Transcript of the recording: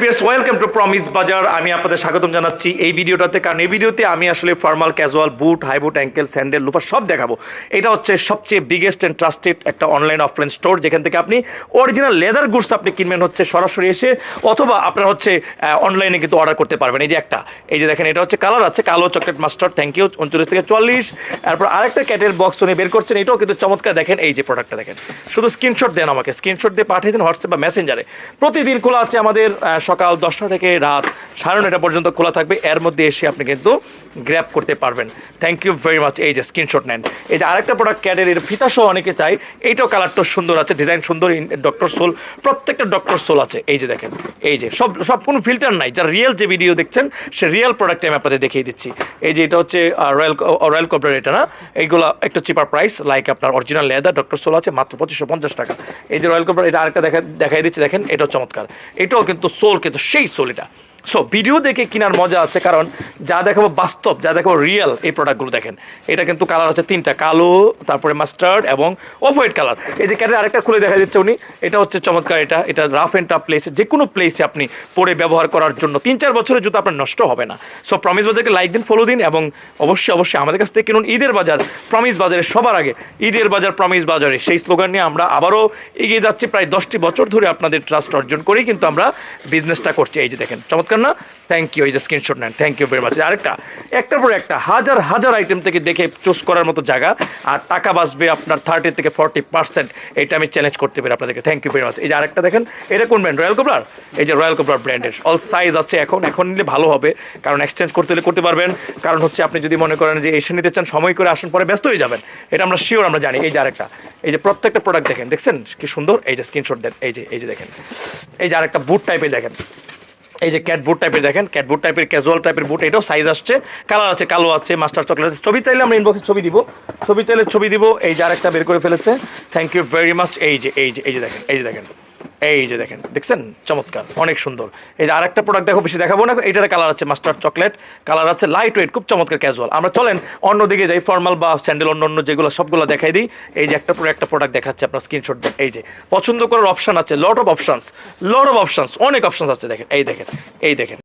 Viewers welcome to promise বাজার আমি আপনাদের স্বাগতম জানাচ্ছি এই ভিডিওটাতে, কারণ এই ভিডিওতে আমি আসলে formal casual boot high boot ankle sandal loafer সব দেখাবো। এটা হচ্ছে সবচেয়ে বিগেস্ট অ্যান্ড ট্রাস্টেড একটা অনলাইন অফলাইন স্টোর যেখান থেকে আপনি অরিজিনাল লেদার গুডস আপনি কিনবেন হচ্ছে সরাসরি এসে, অথবা আপনার হচ্ছে অনলাইনে কিন্তু অর্ডার করতে পারবেন। এই যে একটা, এই যে দেখেন, এটা হচ্ছে কালার আছে, কালো চকলেট মাস্টার থ্যাংক ইউ উনচল্লিশ থেকে চল্লিশ। তারপর আরেকটা ক্যাটের বক্স উনি বের করছেন, এটাও কিন্তু চমৎকার। দেখেন, এই যে প্রোডাক্টটা দেখেন। শুধু স্ক্রিনশট দেন আমাকে স্ক্রিনশট দিয়ে পাঠিয়ে দিন হোয়াটসঅ্যাপ বা মেসেঞ্জারে প্রতিদিন খোলা আছে আমাদের সকাল দশটা থেকে রাত সাড়ে নটা পর্যন্ত খোলা থাকবে। এর মধ্যে এসে আপনি কিন্তু গ্র্যাব করতে পারবেন। থ্যাংক ইউ ভেরি মাচ এই যে স্ক্রিনশট নেন। এই যে আরেকটা প্রোডাক্ট ক্যাডের এর ফিতা সহ অনেকে চাই এইটাও কালারটা সুন্দর আছে ডিজাইন সুন্দর ডক্টর সোল প্রত্যেকটা ডক্টর সোল আছে। এই যে দেখেন, এই যে সব সব কোনো ফিল্টার নাই, যারা রিয়েল যে ভিডিও দেখছেন, সে রিয়েল প্রোডাক্ট আমি আপনাদের দেখিয়ে দিচ্ছি। এই যে এটা হচ্ছে রয়্যাল রয়্যাল কপড়ার এটা না? এইগুলো একটা চিপার প্রাইস লাইক আপনার অরিজিনাল লেদার ডক্টর সোল আছে, মাত্র পঁচিশশো পঞ্চাশ টাকা। এই যে রয়্যাল কপড়ার এটা আরেকটা দেখা, দেখাই দিচ্ছি, দেখেন, এটাও চমৎকার। এটাও কিন্তু সোল কিন্তু সেই সোল এটা সো ভিডিও দেখে কেনার মজা আছে কারণ যা দেখাবো বাস্তব, যা দেখাবো রিয়েল এই প্রোডাক্টগুলো দেখেন। এটা কিন্তু কালার আছে তিনটা, কালো, তারপরে মাস্টার্ড এবং অফ হোয়াইট কালার এই যে ক্যাটের আরেকটা খুলে দেখা যাচ্ছে উনি, এটা হচ্ছে চমৎকার, এটা এটা রাফ অ্যান্ড টাফ প্লেসে যে কোনো প্লেসে আপনি পরে ব্যবহার করার জন্য তিন চার বছরের জুতো আপনার নষ্ট হবে না। সো প্রমিস বাজারকে লাইক দিন ফলো দিন এবং অবশ্যই অবশ্যই আমাদের কাছ থেকে কিনুন ঈদের বাজার প্রমিস বাজারে সবার আগে। ঈদের বাজার প্রমিস বাজারে সেই স্লোগান নিয়ে আমরা আবারও এগিয়ে যাচ্ছি। প্রায় দশটি বছর ধরে আপনাদের ট্রাস্ট অর্জন করেই কিন্তু আমরা বিজনেসটা করছি। এই যে দেখেন, চমৎকার। না। থ্যাংক ইউ এই যে স্ক্রিনশট নেন। থ্যাংক ইউ ভেরি মাচ আরেকটা, একটার পর একটা, হাজার হাজার আইটেম থেকে দেখে চুজ করার মতো জায়গা। আর টাকা বাঁচবে আপনার থার্টি থেকে ফর্টি পার্সেন্ট এটা আমি চ্যালেঞ্জ করতে পারি আপনাদেরকে। থ্যাংক ইউ ভেরি মাচ এই যে আরেকটা দেখেন, এটা কোন ব্র্যান্ড রয়্যাল কোবলার এই যে রয়্যাল কোবলার ব্র্যান্ডের অল সাইজ আছে এখন। এখন নিলে ভালো হবে। কারণ এক্সচেঞ্জ করতে হলে করতে পারবেন। কারণ হচ্ছে আপনি যদি মনে করেন যে এসে নিতে চান, সময় করে আসুন পরে ব্যস্ত হয়ে যাবেন। এটা আমরা শিওর আমরা জানি। এই যে আরেকটা, এই যে প্রত্যেকটা প্রোডাক্ট দেখেন। দেখছেন? কি সুন্দর? এই যে স্ক্রিনশট দেন। এই যে এই যে দেখেন। এই যে আরেকটা বুট টাইপের দেখেন। এই যে ক্যাটবুট টাইপের দেখেন ক্যাটবুট টাইপের ক্যাজুয়াল টাইপের বুট এটাও সাইজ আসছে। কালার আছে, কালো আছে মাস্টার চকলেট আছে। ছবি চাইলে আমরা ইনবক্সে ছবি দিব। ছবি চাইলে ছবি দিব। এই যে আরেকটা বের করে ফেলেছে। থ্যাংক ইউ ভেরি মাচ এই যে এই যে এই যে দেখেন, এই যে দেখেন। এই যে দেখেন, দেখছেন? চমৎকার, অনেক সুন্দর। এই যে আরেকটা প্রোডাক্ট দেখো, বেশি দেখাবো না, এটার কালার আছে মাস্টার চকলেট কালার আছে লাইট ওয়েট খুব চমৎকার ক্যাজুয়াল আমরা চলেন অন্য দিকে যাই ফর্মাল বা স্যান্ডেল অন্য অন্য যেগুলো সবগুলো দেখাই দিই। এই যে একটা পুরো একটা প্রোডাক্ট দেখাচ্ছে আপনার স্ক্রিনশট দেন এই যে, পছন্দ করার অপশান আছে lot of options lot of options অনেক অপশানস আছে, দেখেন, এই দেখেন এই দেখেন।